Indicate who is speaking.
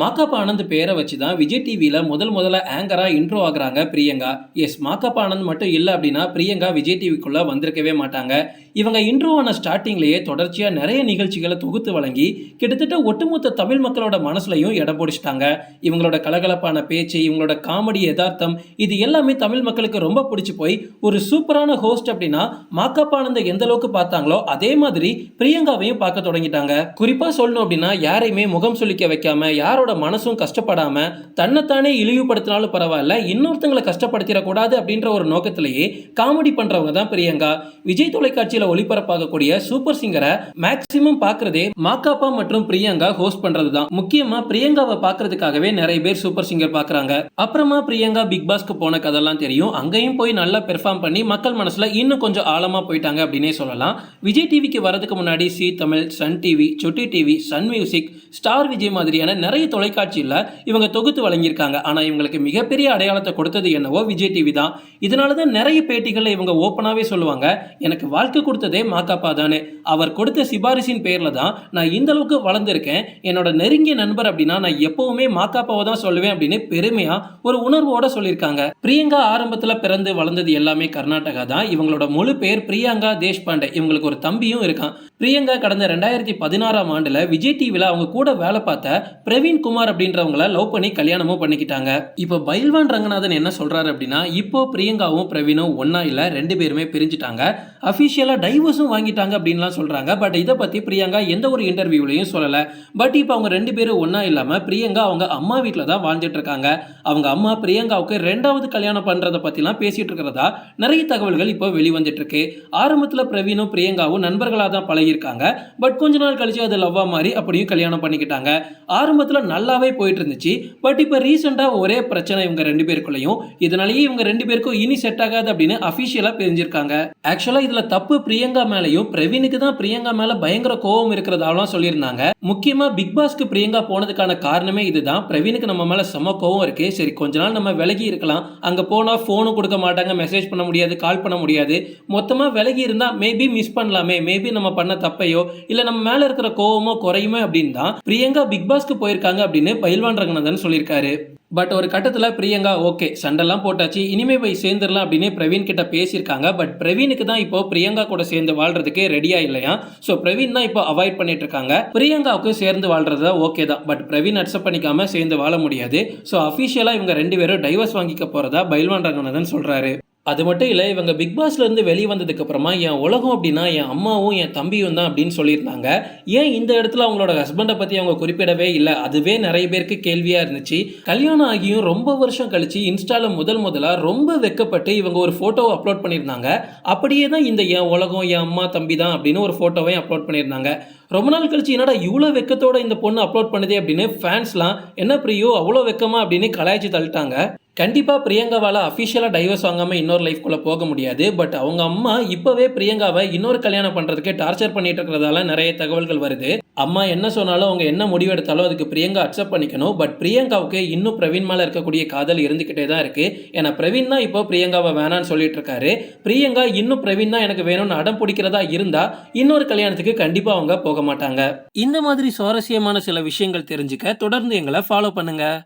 Speaker 1: மாக்காப்பா ஆனந்த் பேரை வச்சு தான் விஜய் டிவியில் முதல் முதல்ல ஆங்கராக இன்ட்ரோ ஆகுறாங்க பிரியங்கா. எஸ் மாக்காப்பா ஆனந்த் மட்டும் இல்லை அப்படின்னா பிரியங்கா விஜய் டிவிக்குள்ளே வந்திருக்கவே மாட்டாங்க. இவங்க இன்ட்ரோ ஆன ஸ்டார்டிங்லேயே தொடர்ச்சியாக நிறைய நிகழ்ச்சிகளை தொகுத்து வழங்கி கிட்டத்தட்ட ஒட்டுமொத்த தமிழ் மக்களோட மனசுலையும் இடம் பிடிச்சிட்டாங்க. இவங்களோட கலகலப்பான பேச்சு இவங்களோட காமெடி யதார்த்தம் இது எல்லாமே தமிழ் மக்களுக்கு ரொம்ப பிடிச்சி போய் ஒரு சூப்பரான ஹோஸ்ட் அப்படின்னா மாக்காப்பா ஆனந்த எந்த அளவுக்கு பார்த்தாங்களோ அதே மாதிரி பிரியங்காவையும் பார்க்க தொடங்கிட்டாங்க. குறிப்பாக சொல்லணும் அப்படின்னா யாரையுமே முகம் சொல்லிக்க வைக்காம யாரோட மனசும் கஷ்டப்படாம தன்னைத்தானே இழிவுபடுத்தினாலும் பரவாயில்ல இன்னொருத்தங்களை கஷ்டப்படுத்திடக்கூடாது அப்படின்ற ஒரு நோக்கத்திலேயே காமெடி பண்றவங்க தான் பிரியங்கா. விஜய் தொலைக்காட்சியில் ஒளிபரப்பாகக்கூடிய சூப்பர் சிங்கரை மேக்சிமம் பார்க்குறதே மாக்காப்பா மற்றும் பிரியங்கா ஹோஸ்ட் பண்ணுறது தான் முக்கியமாக பிரியங்காவை பார்க்கறதுக்காகவே நிறைய பேர் சூப்பர் சிங்கர் பார்க்குறாங்க அப்புறமா பிரியங்கா பிக் பாஸ்க்கு போன கதெல்லாம் தெரியும். அங்கேயும் போய் நல்லா பெர்ஃபார்ம் பண்ணி மக்கள் மனசுல இன்னும் கொஞ்சம் ஆழமா போயிட்டாங்க அப்படின்னே சொல்லலாம். விஜய் டிவிக்கு வரதுக்கு முன்னாடி C Tamil Sun TV Chutti TV Sun music Star Vijay மாதிரியான நிறைய தொலைக்காட்சியில் இவங்க தொகுத்து வழங்கியிருக்காங்க. ஆனால் இவங்களுக்கு மிகப்பெரிய அடையாளத்தை கொடுத்தது என்னவோ விஜய் டிவி தான். இதனால தான் நிறைய பேட்டிகளில் இவங்க ஓப்பனாகவே சொல்லுவாங்க. எனக்கு வாழ்க்கை கொடுத்ததே மாக்காப்பா தானே. அவர் கொடுத்த சிபாரிசின் பேரில் தான் நான் இந்த அளவுக்கு வளர்ந்துருக்கேன். என்னோட நெருங்கிய நண்பர் அப்படின்னா நான் எப்பவுமே மாக்காப்பாவை தான் சொல்லுவேன் அப்படின்னு பெருமையாக ஒரு உணர்வோட சொல்லியிருக்காங்க. பிரியங்கா ஆரம்பத்தில் பிறந்து வளர்ந்தது எல்லாமே கர்நாடகா தான். இவங்களோட முழு பேர் பிரியங்கா தேஷ்பாண்டே. இவங்களுக்கு ஒரு தம்பியும் இருக்கான். பிரியங்கா கடந்த ரெண்டாயிரத்தி பதினாறாம் ஆண்டில் விஜய் டிவியில் அவங்க கூட வேலை பார்த்த பிரவீன் குமார் அப்படின்றவங்கள லவ் பண்ணி கல்யாணமும் பண்ணிக்கிட்டாங்க. இப்போ பைல்வான் ரங்கநாதன் என்ன சொல்றாரு அப்படின்னா இப்போ பிரியங்காவும் பிரவீனும் ஒன்றா இல்லை ரெண்டு பேருமே பிரிஞ்சுட்டாங்க. அஃபிஷியலாக டைவர்ஸும் வாங்கிட்டாங்க அப்படின்லாம் சொல்றாங்க. பட் இதை பற்றி பிரியங்கா எந்த ஒரு இன்டர்வியூலையும் சொல்லலை. பட் இப்போ அவங்க ரெண்டு பேரும் ஒன்றா இல்லாமல் பிரியங்கா அவங்க அம்மா வீட்டில் தான் வாழ்ந்துட்டு இருக்காங்க. அவங்க அம்மா பிரியங்காவுக்கு ரெண்டாவது கல்யாணம் பண்றதை பற்றிலாம் பேசிட்டு இருக்கிறதா நிறைய தகவல்கள் இப்போ வெளிவந்துட்டு இருக்கு. ஆரம்பத்தில் பிரவீனும் பிரியங்காவும் நண்பர்களாக தான் பழகியிருக்காங்க. பட் கொஞ்ச நாள் கழிச்சு அது லவ்வா மாதிரி அப்படியும் கல்யாணம் பண்ணிக்கிட்டாங்க. ஆரம்பத்தில் நல்லாவே போயிட்டு இருந்துச்சு பட் இப்போ ரீசெண்டாக ஒரே பிரச்சனை இவங்க ரெண்டு பேருக்குள்ளேயும். இதனாலேயே இவங்க ரெண்டு பேருக்கும் இனி செட் ஆகாது அப்படின்னு அஃபிஷியலாக பிரிஞ்சிருக்காங்க. ஆக்சுவலாக இதில் தப்பு பிரியங்கா மேலேயும் பிரவீனுக்கு தான் பிரியங்கா மேலே பயங்கர கோவம் இருக்கிறதாலாம் சொல்லியிருந்தாங்க. முக்கியமாக பிக் பாஸ்க்கு பிரியங்கா போனதுக்கான காரணமே இதுதான். பிரவீனுக்கு நம்ம மேலே செம கோவம் இருக்கு. சரி கொஞ்ச நாள் நம்ம விலகி இருக்கலாம். அங்கே போனால் ஃபோனும் கொடுக்க மாட்டாங்க மெசேஜ் பண்ண முடியாது கால் பண்ண முடியாது. மொத்தமாக விலகி இருந்தால் மேபி மிஸ் பண்ணலாமே. மேபி நம்ம பண்ண தப்பையோ இல்லை நம்ம மேலே இருக்கிற கோவமோ குறையுமே அப்படின்னு தான் பிரியங்கா பிக் பாஸ்க்கு போயிருக்காங்க அப்படின்னு பயில்வான் ரங்கநாதன் சொல்லியிருக்காரு. பட் ஒரு கட்டத்தில் பிரியங்கா ஓகே சண்டெல்லாம் போட்டாச்சு இனிமே போய் சேர்ந்துடலாம் அப்படின்னு பிரவீன் கிட்ட பேசியிருக்காங்க. பட் பிரவீனுக்கு தான் இப்போ பிரியங்கா கூட சேர்ந்து வாழ்றதுக்கு ரெடியா இல்லையா? ஸோ பிரவீன் தான் இப்போ அவாய்ட் பண்ணிட்டு இருக்காங்க பிரியங்காவுக்கு சேர்ந்து வாழ்றது ஓகே தான். பட் பிரவீன் அக்செப்ட் பண்ணிக்காம சேர்ந்து வாழ முடியாது. ஸோ அஃபிஷியலாக இவங்க ரெண்டு பேரும் டைவர்ஸ் வாங்கிக்க போறதா பயில்வான் ரங்கநாதன் சொல்றாரு. அது மட்டும் இல்லை இவங்க பிக் பாஸ்லேருந்து வெளியே வந்ததுக்கப்புறமா என் உலகம் அப்படின்னா என் அம்மாவும் என் தம்பியும் தான் அப்படின்னு சொல்லியிருந்தாங்க. ஏன் இந்த இடத்துல அவங்களோட ஹஸ்பண்டை பற்றி அவங்க குறிப்பிடவே இல்லை? அதுவே நிறைய பேருக்கு கேள்வியாக இருந்துச்சு. கல்யாணம் ஆகியும் ரொம்ப வருஷம் கழிச்சு இன்ஸ்டாவில் முதல் முதலாக ரொம்ப வெக்கப்பட்டு இவங்க ஒரு ஃபோட்டோவை அப்லோட் பண்ணியிருந்தாங்க. அப்படியே தான் இந்த என் உலகம் என் அம்மா தம்பி தான் அப்படின்னு ஒரு ஃபோட்டோவையும் அப்லோட் பண்ணியிருந்தாங்க. ரொம்ப நாள் கழிச்சு என்னடா இவ்வளோ வெக்கத்தோட இந்த பொண்ணு அப்லோட் பண்ணுதே அப்படின்னு ஃபேன்ஸ்லாம் என்ன பிரியோ அவ்வளோ வெக்கமா? அப்படின்னு கலாய்ச்சி தள்ளிட்டாங்க. கண்டிப்பாக பிரியங்காவால் அஃபிஷியலாக டைவர்ஸ் வாங்காமல் இன்னொரு லைஃப்குள்ளே போக முடியாது. பட் அவங்க அம்மா இப்போவே பிரியங்காவை இன்னொரு கல்யாணம் பண்ணுறதுக்கு டார்ச்சர் பண்ணிட்டு இருக்கிறதால நிறைய தகவல்கள் வருது. அம்மா என்ன சொன்னாலும் அவங்க என்ன முடிவெடுத்தாலும் அதுக்கு பிரியங்கா அக்செப்ட் பண்ணிக்கணும். பட் பிரியங்காவுக்கு இன்னும் பிரவீன் மேலே இருக்கக்கூடிய காதல் இருந்துக்கிட்டே தான் இருக்குது ஏன்னா பிரவீன் தான் இப்போ பிரியங்காவை வேணான்னு சொல்லிட்டு இருக்காரு. பிரியங்கா இன்னும் பிரவீன் தான் எனக்கு வேணும்னு அடம் பிடிக்கிறதா இருந்தால் இன்னொரு கல்யாணத்துக்கு கண்டிப்பாக அவங்க போக மாட்டாங்க. இந்த மாதிரி சுவாரஸ்யமான சில விஷயங்கள் தெரிஞ்சுக்க தொடர்ந்து எங்களை ஃபாலோ பண்ணுங்கள்